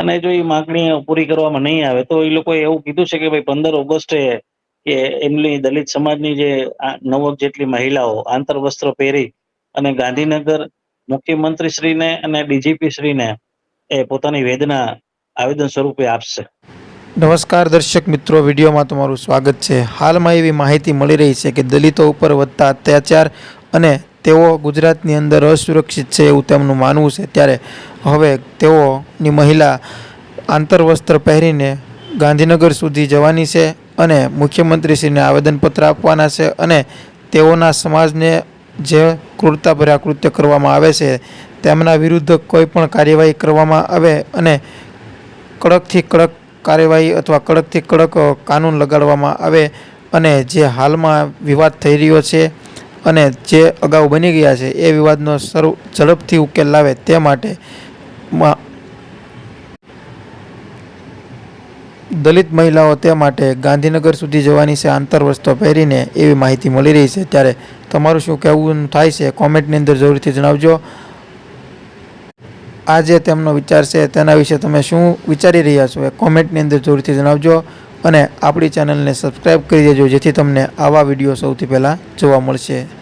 અને જો એ માગણી પૂરી કરવામાં નહીં આવે, તો એ લોકોએ એવું કીધું છે કે ભાઈ પંદર ઓગસ્ટે કે એમની દલિત સમાજની જે નવક જેટલી મહિલાઓ આંતરવસ્ત્ર પહેરી અને ગાંધીનગર મુખ્યમંત્રી શ્રીને અને ડીજીપી શ્રીને એ પોતાની વેદના આવેદન સ્વરૂપે આપશે. નમસ્કાર દર્શક મિત્રો, વિડીયોમાં તમારું સ્વાગત છે. હાલમાં એવી માહિતી મળી રહી છે કે દલિતો ઉપર વધતા અત્યાચાર અને તેઓ ગુજરાતની અંદર અસુરક્ષિત છે એવું તેમનું માનવું છે. ત્યારે હવે તેઓની મહિલા આંતરવસ્ત્ર પહેરીને ગાંધીનગર સુધી જવાની છે અને મુખ્યમંત્રીશ્રીને આવેદનપત્ર આપવાના છે અને તેઓના સમાજને જે ક્રૂરતાભર્યા કૃત્ય કરવામાં આવે છે, તેમના વિરુદ્ધ કોઈ પણ કાર્યવાહી કરવામાં આવે અને કડકથી કડક કાર્યવાહી અથવા કડકથી કડક કાનૂન લગાડવામાં આવે અને જે હાલમાં વિવાદ થઈ રહ્યો છે અને જે અગાઉ બની ગયા છે, એ વિવાદનો સર્વ ઝડપથી ઉકેલ લાવે તે માટે મા- દલિત મહિલાઓ તે માટે ગાંધીનગર સુધી જવાની છે આંતરવસ્ત્રો પહેરીને એવી માહિતી મળી રહી છે. ત્યારે તમારું શું કહેવું થાય છે? કોમેન્ટની અંદર જરૂરથી જણાવજો. આ જે તેમનો વિચાર છે તેના વિશે તમે શું વિચારી રહ્યા છો એ કોમેન્ટની અંદર જરૂરથી જણાવજો અને આપણી ચેનલને સબસ્ક્રાઈબ કરી દેજો જેથી તમને આવા વીડિયો સૌથી પહેલાં જોવા મળશે.